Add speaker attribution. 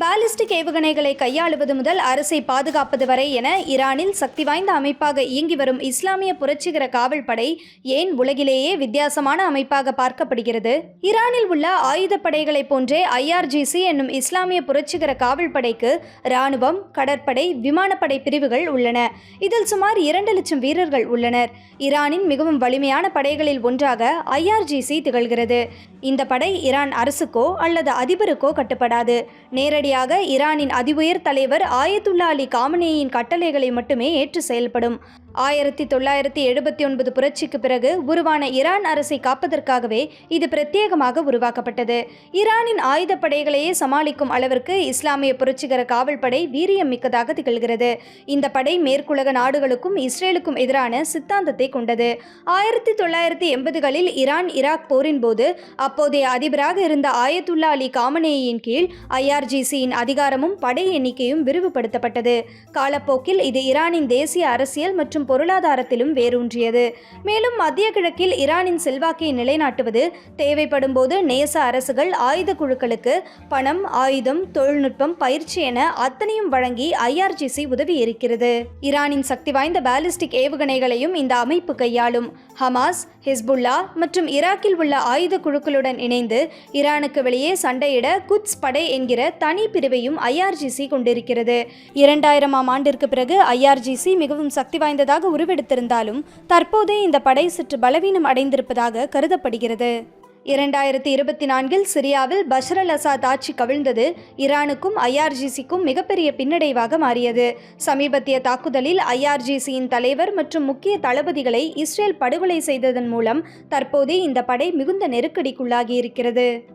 Speaker 1: Ballistic ஏவுகணைகளை கையாளுவது முதல் அரசை பாதுகாப்பது வரை என ஈரானில் சக்தி வாய்ந்த அமைப்பாக இயங்கி வரும் இஸ்லாமிய புரட்சிகர காவல் படை ஏன் உலகிலேயே வித்தியாசமான அமைப்பாக பார்க்கப்படுகிறது? ஈரானில் உள்ள ஆயுதப்படைகளைப் போன்றே ஐஆர்ஜிசி என்னும் இஸ்லாமிய புரட்சிகர காவல் படைக்கு இராணுவம் கடற்படை விமானப்படை பிரிவுகள் உள்ளன. இதில் சுமார் இரண்டு லட்சம் வீரர்கள் உள்ளனர். ஈரானின் மிகவும் வலிமையான படைகளில் ஒன்றாக ஐஆர்ஜிசி திகழ்கிறது. இந்த படை ஈரான் அரசுக்கோ அல்லது அதிபருக்கோ கட்டுப்படாது. நேரடி நேரடியாக ஈரானின் அதிஉயர் தலைவர் ஆயத்துல்லா அலி காமனேயின் கட்டளைகளை மட்டுமே ஏற்று செயல்படும். ஆயிரத்தி தொள்ளாயிரத்தி எழுபத்தி ஒன்பது புரட்சிக்கு பிறகு உருவான ஈரான் அரசை காப்பதற்காகவே இது பிரத்யேகமாக உருவாக்கப்பட்டது. ஈரானின் ஆயுதப்படைகளையே சமாளிக்கும் அளவிற்கு இஸ்லாமிய புரட்சிகர காவல்படை வீரியம் மிக்கதாக திகழ்கிறது. இந்த படை மேற்குலக நாடுகளுக்கும் இஸ்ரேலுக்கும் எதிரான சித்தாந்தத்தை கொண்டது. ஆயிரத்தி தொள்ளாயிரத்தி எண்பதுகளில் ஈரான் ஈராக் போரின் போது அப்போதைய அதிபராக இருந்த ஆயத்துல்லா அலி காமனேயின் கீழ் ஐஆர்ஜிசியின் அதிகாரமும் படை எண்ணிக்கையும் விரிவுபடுத்தப்பட்டது. காலப்போக்கில் இது ஈரானின் தேசிய அரசியல் மற்றும் பொருளாதாரத்திலும் வேரூன்றியது. மேலும் மத்திய கிழக்கில் ஈரானின் செல்வாக்கை நிலைநாட்டுவது தேவைப்படும் போது நேச அரசுகள் ஆயுத குழுக்களுக்கு பணம் ஆயுதம் தொழில்நுட்பம் பயிற்சி என அத்தனையும் வழங்கி ஐஆர்ஜிசி உதவி இருக்கிறது. ஈரானின் சக்தி வாய்ந்த பாலிஸ்டிக் ஏவுகணைகளையும் இந்த அமைப்பு கையாளும். ஹமாஸ் ஹிஸ்புல்லா மற்றும் ஈராக்கில் உள்ள ஆயுத குழுக்களுடன் இணைந்து ஈரானுக்கு வெளியே சண்டையிட குட்ஸ் படை என்கிற தனி பிரிவையும் ஐஆர்ஜிசி கொண்டிருக்கிறது. இரண்டாயிரமாம் ஆண்டிற்கு பிறகு ஐஆர்ஜிசி மிகவும் சக்தி வாய்ந்ததாக உருவெடுத்திருந்தாலும் தற்போது இந்த படை சற்று பலவீனம் அடைந்திருப்பதாக கருதப்படுகிறது. இரண்டாயிரத்தி இருபத்தி நான்கில் சிரியாவில் பஷர் அல் அசாத் ஆட்சி கவிழ்ந்தது ஈரானுக்கும் ஐஆர்ஜிசிக்கும் மிகப்பெரிய பின்னடைவாக மாறியது. சமீபத்திய தாக்குதலில் ஐஆர்ஜிசியின் தலைவர் மற்றும் முக்கிய தளபதிகளை இஸ்ரேல் படுகொலை செய்ததன் மூலம் தற்போது இந்த படை மிகுந்த நெருக்கடிக்குள்ளாகி இருக்கிறது